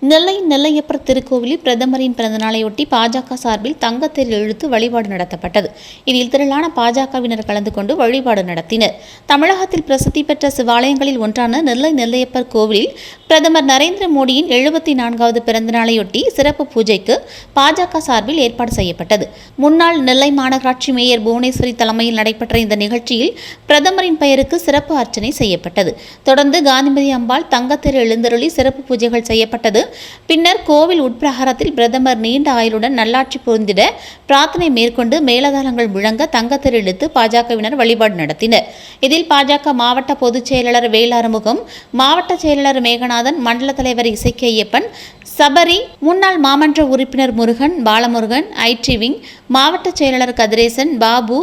நெல்லை நெல்லையப்பர் திருக்கோவிலில் பிரதமரின் பிறந்தநாளையொட்டி பாஜக சார்பில் தங்கத்தில் இழுத்து வழிபாடு நடத்தப்பட்டது. இதில் திரளான பாஜகவினர் கலந்து கொண்டு வழிபாடு நடத்தினர். தமிழகத்தில் பிரசித்தி பெற்ற சிவாலயங்களில் ஒன்றான நெல்லை நெல்லையப்பர் கோவிலில் பிரதமர் நரேந்திர மோடியின் எழுபத்தி நான்காவது பிறந்தநாளையொட்டி சிறப்பு பூஜைக்கு பாஜக சார்பில் ஏற்பாடு செய்யப்பட்டது. முன்னாள் நெல்லை மாநகராட்சி மேயர் புவனேஸ்வரி தலைமையில் நடைபெற்ற இந்த நிகழ்ச்சியில் பிரதமரின் பெயருக்கு சிறப்பு அர்ச்சனை செய்யப்பட்டது. தொடர்ந்து காந்திமதி அம்பாள் தங்கத்தேர் எழுந்தருளி சிறப்பு பூஜைகள் செய்யப்பட்டது. பின்னர் கோவில் உட்பிரகாரத்தில் பிரதமர் நீண்ட ஆயுளுடன் நல்லாட்சி பொருந்திட பிரார்த்தனை மேற்கொண்டு மேலதாளங்கள் முழங்க தங்கத்தில் இழுத்து பாஜகவினர் வழிபாடு நடத்தினர். இதில் பாஜக மாவட்ட பொதுச் செயலாளர் வேலாறுமுகம் மாவட்ட செயலாளர் மேகநாதன் மண்டல தலைவர் இசைக்கு ஐயப்பன் சபரி முன்னாள் மாமன்ற உறுப்பினர் முருகன் பாலமுருகன் ஐடிவிங் மாவட்ட செயலாளர் கதிரேசன் பாபு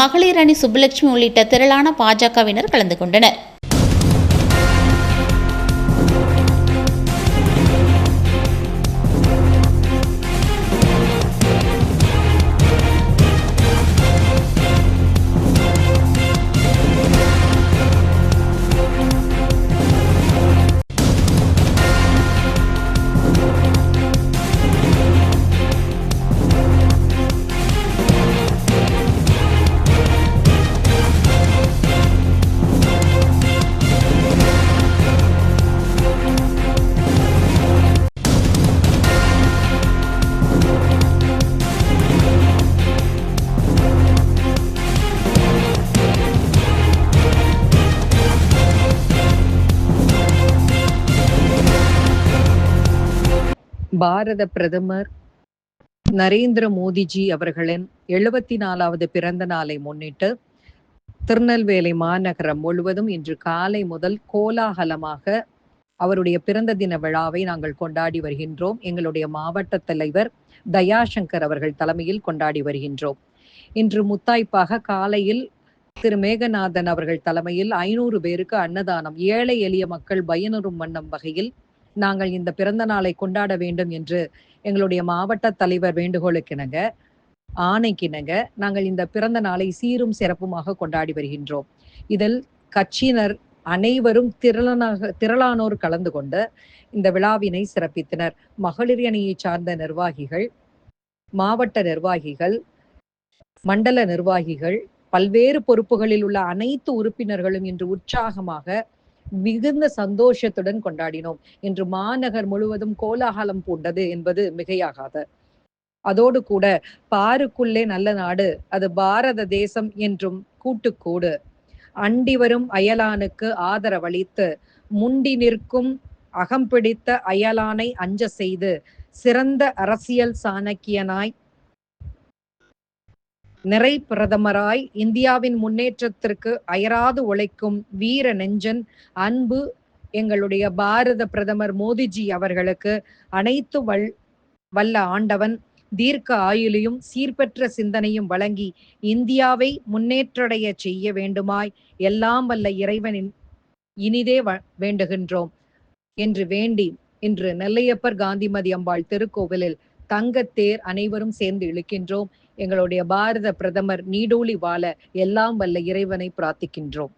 மகளிர் அணி சுப்புலட்சுமி உள்ளிட்ட திரளான பாஜகவினர் கலந்து கொண்டனர். பாரத பிரதமர் நரேந்திர மோடிஜி அவர்களின் எழுபத்தி நாலாவது பிறந்த நாளை முன்னிட்டு திருநெல்வேலி மாநகரம் முழுவதும் இன்று காலை முதல் கோலாகலமாக அவருடைய பிறந்த தின விழாவை நாங்கள் கொண்டாடி வருகின்றோம். எங்களுடைய மாவட்ட தலைவர் தயாசங்கர் அவர்கள் தலைமையில் கொண்டாடி வருகின்றோம். இன்று முத்தாய்ப்பாக காலையில் திரு மேகநாதன் அவர்கள் தலைமையில் ஐநூறு பேருக்கு அன்னதானம் ஏழை எளிய மக்கள் பயனுறும் வண்ணம் வகையில் நாங்கள் இந்த பிறந்த நாளை கொண்டாட வேண்டும் என்று எங்களுடைய மாவட்ட தலைவர் வேண்டுகோளுக்கிணங்க ஆணைக்கிணங்க நாங்கள் இந்த பிறந்த நாளை சீரும் சிறப்புமாக கொண்டாடி வருகின்றோம். இதில் கட்சியினர் அனைவரும் திரளானாக திரளானோர் கலந்து கொண்டு இந்த விழாவினை சிறப்பித்தனர். மகளிர் அணியை சார்ந்த நிர்வாகிகள் மாவட்ட நிர்வாகிகள் மண்டல நிர்வாகிகள் பல்வேறு பொறுப்புகளில் உள்ள அனைத்து உறுப்பினர்களும் இன்று உற்சாகமாக மிகுந்த சந்தோஷத்துடன் கொண்டாடினோம். இன்று மாநகர் முழுவதும் கோலாகலம் பூண்டது என்பது மிகையாகாத. அதோடு கூட பாருக்குள்ளே நல்ல நாடு அது பாரத தேசம் என்றும் கூட்டுக்கூடு. அண்டி வரும் அயலானுக்கு ஆதரவளித்து முண்டி நிற்கும் அகம்பிடித்த அயலானை அஞ்ச செய்து சிறந்த அரசியல் சாணக்கியனாய் நிறை பிரதமராய் இந்தியாவின் முன்னேற்றத்திற்கு அயராது உழைக்கும் வீர நெஞ்சன் அன்பு எங்களுடைய பாரத பிரதமர் மோடிஜி அவர்களுக்கு அனைத்து வல் வல்ல ஆண்டவன் தீர்க்க ஆயுளையும் சீர்பெற்ற சிந்தனையும் வழங்கி இந்தியாவை முன்னேற்றடைய செய்ய வேண்டுமாய் எல்லாம் வல்ல இறைவனின் இனிதே வ- வேண்டுகின்றோம் என்று வேண்டி இன்று நெல்லையப்பர் காந்திமதி அம்பாள் திருக்கோவிலில் தங்கத்தேர் அனைவரும் சேர்ந்து இழுக்கின்றோம். எங்களுடைய பாரத பிரதமர் நீடோழி வாழ எல்லாம் வல்ல இறைவனை பிரார்த்திக்கின்றோம்.